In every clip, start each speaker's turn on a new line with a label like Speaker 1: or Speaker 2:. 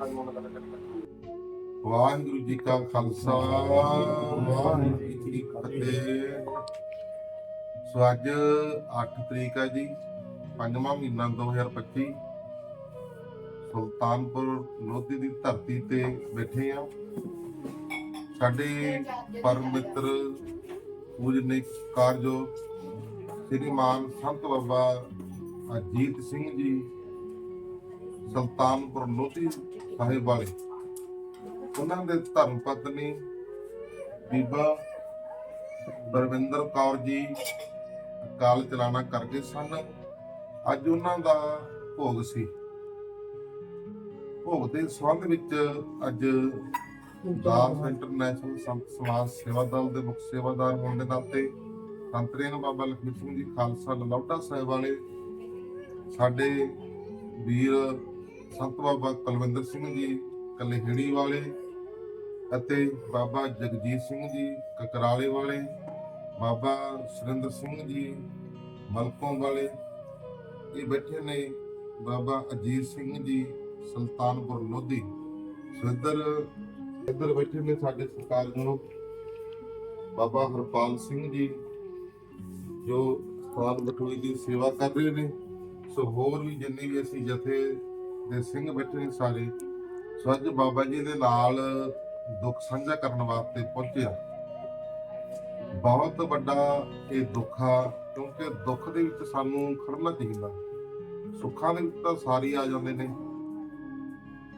Speaker 1: 買い物が出てきた。ਵਾਹਿਗੁਰੂ ਜੀ ਕਾ ਖਾਲਸਾ, ਵਾਹਿਗੁਰੂ ਜੀ ਕੀ ਫਤਿਹ। ਸੋ ਅੱਜ 8 ਤਰੀਕ ਹੈ ਜੀ, ਪੰਜਵਾਂ ਮਹੀਨਾ 2025 ਸੁਲਤਾਨਪੁਰ ਲੋਧੀ ਦੀ ਧਰਤੀ ਤੇ ਬੈਠੇ ਆ ਸਾਡੇ ਪਰਮ ਮਿੱਤਰ, ਪੂਜਨਿਕ ਕਾਰਜੋ ਸ੍ਰੀਮਾਨ ਸੰਤ ਬਾਬਾ ਅਜੀਤ ਸਿੰਘ ਜੀ, ਸੁਲਤਾਨਪੁਰ ਲੋਧੀ ਸਾਹਿਬ ਵਾਲੇ। ਉਹਨਾਂ ਦੇ ਧਰਮ ਪਤਨੀ ਬੀਬਾ ਬਰਵਿੰਦਰ ਕੌਰ ਜੀ ਕਾਲ ਚਲਾਣਾ ਕਰਕੇ ਸਨ। ਅੱਜ ਉਹਨਾਂ ਦਾ ਭੋਗ ਸੀ। ਭੋਗ ਦੇ ਸੰਬੰਧ ਵਿੱਚ ਅੱਜ ਦਾਸ ਇੰਟਰਨੈਸ਼ਨਲ ਸੰਤ ਸਮਾਜ ਸੇਵਾ ਦਲ ਦੇ ਮੁੱਖ ਸੇਵਾਦਾਰ ਹੋਣ ਦੇ ਨਾਤੇ ਸੰਤਰੇਨ ਬਾਬਾ ਲਖਮੀ ਸਿੰਘ ਜੀ ਖਾਲਸਾ ਲਲੌਟਾ ਸਾਹਿਬ ਵਾਲੇ ਸਾਡੇ ਵੀਰ ਸੰਤ ਬਾਬਾ ਕੁਲਵਿੰਦਰ ਸਿੰਘ ਜੀ ਕਲਹਿੜੀ ਵਾਲੇ ਅਤੇ ਬਾਬਾ ਜਗਜੀਤ ਸਿੰਘ ਜੀ ਕਕਰਾਲੇ ਵਾਲੇ, ਬਾਬਾ ਸੁਰਿੰਦਰ ਸਿੰਘ ਜੀ ਮਲਕੋਂ ਵਾਲੇ, ਇਹ ਬੈਠੇ ਨੇ ਬਾਬਾ ਅਜੀਤ ਸਿੰਘ ਜੀ ਸੁਲਤਾਨਪੁਰ ਲੋਧੀ। ਸੋ ਇੱਧਰ ਇੱਧਰ ਬੈਠੇ ਨੇ ਸਾਡੇ ਸਤਿਕਾਰਯੋਗ ਬਾਬਾ ਹਰਪਾਲ ਸਿੰਘ ਜੀ, ਜੋ ਸਥਾਨ ਬਟੋਈ ਦੀ ਸੇਵਾ ਕਰ ਰਹੇ ਨੇ। ਸੋ ਹੋਰ ਵੀ ਜਿੰਨੇ ਵੀ ਅਸੀਂ ਜਥੇ ਦੇ ਸਿੰਘ ਬੈਠੇ ਨੇ ਸਾਰੇ ਸੋ ਅੱਜ ਬਾਬਾ ਜੀ ਦੇ ਨਾਲ ਦੁੱਖ ਸਾਂਝਾ ਕਰਨ ਵਾਸਤੇ ਪਹੁੰਚਿਆ। ਬਹੁਤ ਵੱਡਾ ਇਹ ਦੁੱਖ ਆ, ਕਿਉਂਕਿ ਦੁੱਖ ਦੇ ਵਿੱਚ ਸਾਨੂੰ ਖੜਨਾ ਚਾਹੀਦਾ। ਸੁੱਖਾਂ ਦੇ ਵਿੱਚ ਤਾਂ ਸਾਰੇ ਆ ਜਾਂਦੇ ਨੇ।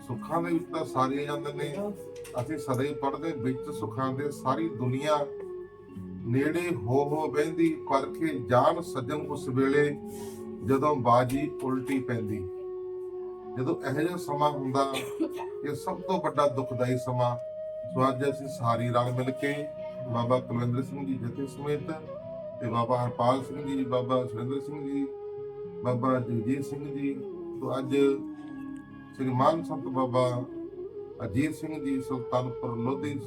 Speaker 1: ਸੁੱਖਾਂ ਦੇ ਵਿੱਚ ਤਾਂ ਸਾਰੇ ਆ ਜਾਂਦੇ ਨੇ। ਅਸੀਂ ਸਦਾ ਹੀ ਪੜ੍ਹਦੇ ਵਿੱਚ ਸੁੱਖਾਂ ਦੇ ਸਾਰੀ ਦੁਨੀਆ ਨੇੜੇ ਹੋ ਹੋ ਬਹਿੰਦੀ ਪਰਖੇ ਜਾਨ ਸੱਜਣ ਉਸ ਵੇਲੇ ਜਦੋਂ ਬਾਜੀ ਉਲਟੀ ਪੈਂਦੀ। ਜਦੋਂ ਇਹੋ ਜਿਹਾ ਸਮਾਂ ਹੁੰਦਾ, ਇਹ ਸਭ ਤੋਂ ਵੱਡਾ ਦੁਖਦਾਈ ਸਮਾਂ ਸੋ ਅੱਜ ਅਸੀਂ ਸਾਰੀ ਰਲ ਮਿਲ ਕੇ ਬਾਬਾ ਕੁਲਵਿੰਦਰ ਸਿੰਘ ਜੀ ਜਥੇ ਸਮੇਤ ਤੇ ਬਾਬਾ ਹਰਪਾਲ ਸਿੰਘ ਜੀ, ਬਾਬਾ ਸੁਰਿੰਦਰ ਸਿੰਘ ਜੀ, ਬਾਬਾ ਜਗਜੀਤ ਸਿੰਘ ਜੀ ਤੋਂ ਅੱਜ ਸ੍ਰੀ ਮਾਨ ਸੰਤ ਬਾਬਾ ਅਜੀਤ ਸਿੰਘ ਜੀ ਸੁਲਤਾਨਪੁਰ ਲੋਧੀ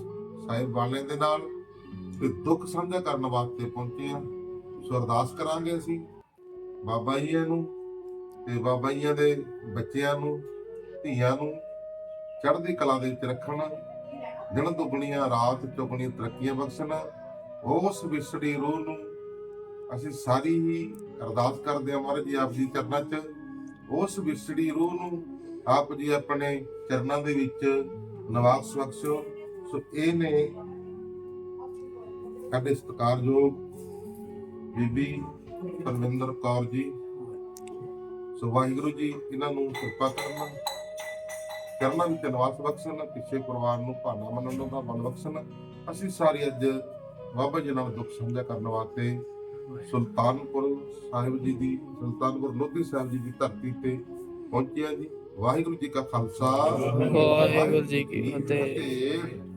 Speaker 1: ਸਾਹਿਬ ਵਾਲਿਆਂ ਦੇ ਨਾਲ ਤੇ ਦੁੱਖ ਸਾਂਝਾ ਕਰਨ ਵਾਸਤੇ ਪਹੁੰਚੇ ਆ ਸੋ ਅਰਦਾਸ ਕਰਾਂਗੇ ਅਸੀਂ। ਬਾਬਾ ਜੀ ਇਹਨੂੰ ਤੇ ਬਾਬਾ ਜੀਆਂ ਦੇ ਬੱਚਿਆਂ ਨੂੰ, ਧੀਆਂ ਨੂੰ ਚੜ੍ਹਦੀ ਕਲਾ ਦੇ ਵਿੱਚ ਰੱਖਣ, ਦਿਨ ਦੁਗਣੀਆਂ, ਰਾਤ ਚੁਗਣੀਆਂ ਤਰੱਕੀਆਂ ਬਖਸ਼ਣ, ਉਸ ਵਿਸੜੀ ਰੂਹ ਨੂੰ ਅਸੀਂ ਸਾਰੀ ਹੀ ਅਰਦਾਸ ਕਰਦੇ ਹਾਂ ਮਹਾਰਾਜ ਜੀ, ਆਪ ਜੀ ਚਰਨਾਂ 'ਚ। ਉਸ ਵਿਸੜੀ ਰੂਹ ਨੂੰ ਆਪ ਜੀ ਆਪਣੇ ਚਰਨਾਂ ਦੇ ਵਿੱਚ ਨਵਾਜ਼ ਬਖਸ਼ੋ ਸੋ ਇਹ ਨੇ ਸਾਡੇ ਸਤਿਕਾਰਯੋਗ ਬੀਬੀ ਪਰਮਿੰਦਰ ਕੌਰ ਜੀ ਸੋ ਵਾਹਿਗੁਰੂ ਜੀ ਇਹਨਾਂ ਨੂੰ ਕਿਰਪਾ ਕਰਨਾ। ਕਰਨਾ ਵਿੱਚ ਨਿਵਾਸ ਬਖਸ਼ਣ ਪਿੱਛੇ ਪਰਿਵਾਰ ਨੂੰ ਭਾਣਾ ਮੰਨਣ ਦਾ ਮਨ ਬਖਸ਼ਣ। ਅਸੀਂ ਸਾਰੇ ਅੱਜ ਬਾਬਾ ਜੀ ਨਾਲ ਦੁੱਖ ਸਾਂਝਾ ਕਰਨ ਵਾਸਤੇ ਸੁਲਤਾਨਪੁਰ ਸਾਹਿਬ ਜੀ ਦੀ ਸੁਲਤਾਨਪੁਰ ਲੋਧੀ ਸਾਹਿਬ ਜੀ ਦੀ ਧਰਤੀ ਤੇ ਪਹੁੰਚਿਆ ਜੀ। ਵਾਹਿਗੁਰੂ ਜੀ ਕਾ ਖਾਲਸਾ।
Speaker 2: ਵਾਹਿਗੁਰੂ ਜੀ ਕੀ
Speaker 1: ਫਤਿਹ।